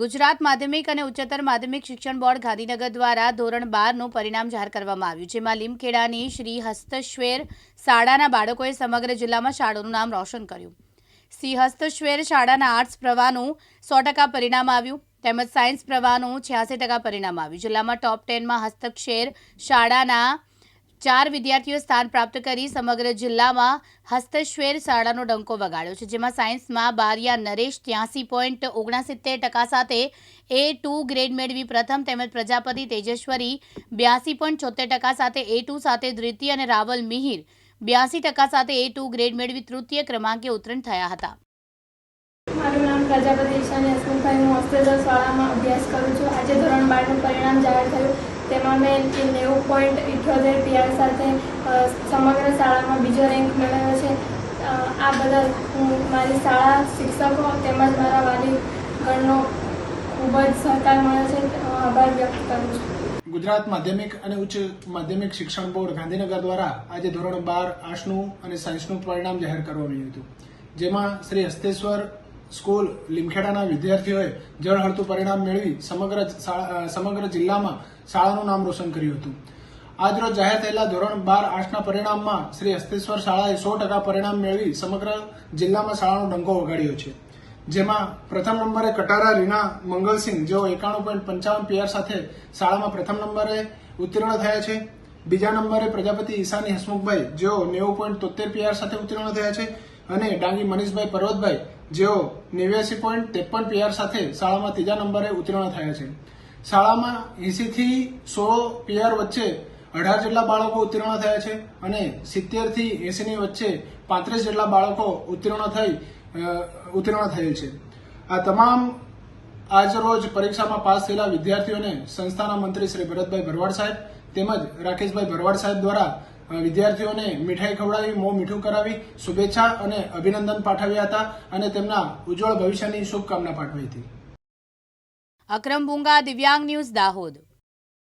ગુજરાત માધ્યમિક અને ઉચ્ચતર માધ્યમિક શિક્ષણ બોર્ડ ગાંધીનગર દ્વારા ધોરણ બારનું પરિણામ જાહેર કરવામાં આવ્યું, જેમાં લીમખેડાની શ્રી હસ્તશ્વેર શાળાના બાળકોએ સમગ્ર જિલ્લામાં શાળાનું નામ રોશન કર્યું. શ્રી હસ્તશ્વેર શાળાના આર્ટ્સ પ્રવાહનું સો ટકા પરિણામ આવ્યું, તેમજ સાયન્સ પ્રવાહનું છ્યાસી ટકા પરિણામ આવ્યું. જિલ્લામાં ટોપ ટેનમાં હસ્તક્ષેર શાળાના ચાર વિદ્યાર્થીઓ સ્થાન પ્રાપ્ત કરી સમગ્ર જિલ્લામાં હસ્તશ્વેર શાળાનો ડંકો વગાડ્યો છે, જેમાં સાયન્સમાં બારિયા નરેશ ત્યાસી પોઈન્ટ ઓગણસિત્તેર ટકા સાથે એ ટુ ગ્રેડ મેળવી પ્રથમ તેમજ પ્રજાપતિ તેજેશ્વરી બ્યાસી પોઈન્ટ છોતેર ટકા સાથે એ ટુ સાથે દ્વિતીય અને રાવલ મિહિર બ્યાસી ટકા સાથે એ ટુ ગ્રેડ મેળવી તૃતીય ક્રમાંકે ઉત્તીર્ણ થયા હતા. મારું નામ પ્રજાપતિ ઈશાની હસમુખભાઈ હું હોસ્ટેલ શાળામાં અભ્યાસ કરું છું. આજે ધોરણ બારનું પરિણામ જાહેર થયું તેમાં મેં નેવું પોઈન્ટ ઇઠ્યોતેર પીઆર સાથે સમગ્ર શાળામાં બીજો રેન્ક મેળવ્યો છે. આ બદલ હું મારી શાળા શિક્ષકો તેમજ મારા વાલીગણનો ખૂબ જ સહકાર મળ્યો છે. આભાર વ્યક્ત કરું છું. ગુજરાત માધ્યમિક અને ઉચ્ચ માધ્યમિક શિક્ષણ બોર્ડ ગાંધીનગર દ્વારા આજે ધોરણ બાર આર્ટ્સનું અને સાયન્સનું પરિણામ જાહેર કરવામાં આવ્યું હતું. જેમાં શ્રી હસ્તેશ્વર સ્કૂલ લીમખેડાના વિદ્યાર્થીઓએ જળહળતું પરિણામ મેળવી સમગ્ર સમગ્ર જિલ્લામાં શાળાનું નામ રોશન કર્યું હતું. આજરોજ જાહેર થયેલા ધોરણ બાર આઠના પરિણામમાં શ્રી હસ્તેશ્વર શાળાએ સો ટકા પરિણામ મેળવી સમગ્ર જિલ્લામાં શાળાનો ડંકો વગાડ્યો છે. જેમાં પ્રથમ નંબરે કટારા રીના મંગલસિંહ જેઓ એકાણું પોઈન્ટ પંચાવન પીઆર સાથે શાળામાં પ્રથમ નંબરે ઉત્તીર્ણ થયા છે. બીજા નંબરે પ્રજાપતિ ઈશાની હસમુખભાઈ જેઓ નેવું પોઈન્ટ તોતેર પીઆર સાથે ઉત્તીર્ણ થયા છે. અને ડાંગી મનીષભાઈ પર્વતભાઈ, જેઓ નેવ્યાસી પોઈન્ટ ત્રેપન પીઆર સાથે શાળામાં ત્રીજા નંબરે ઉત્તીર્ણ થયા છે. શાળામાં એસી થી સો પીઆર વચ્ચે અઢાર જેટલા બાળકો ઉત્તીર્ણ થયા છે અને સિત્તેરથી એસી વચ્ચે પાંત્રીસ જેટલા બાળકો ઉત્તીર્ણ થઈ ઉત્તીર્ણ થયેલ છે. આ તમામ આજ રોજ પરીક્ષામાં પાસ થયેલા વિદ્યાર્થીઓને સંસ્થાના મંત્રી શ્રી ભરતભાઈ ભરવાડ સાહેબ તેમજ રાકેશભાઈ ભરવાડ સાહેબ દ્વારા વિદ્યાર્થીઓને મીઠાઈ ખવડાવી, મોં મીઠું કરાવી, શુભેચ્છા અને અભિનંદન પાઠવ્યા હતા અને તેમના ઉજ્જવળ ભવિષ્યની શુભકામના પાઠવી હતી. અક્રમ ભૂંગા, દિવ્યાંગ ન્યૂઝ દાહોદ.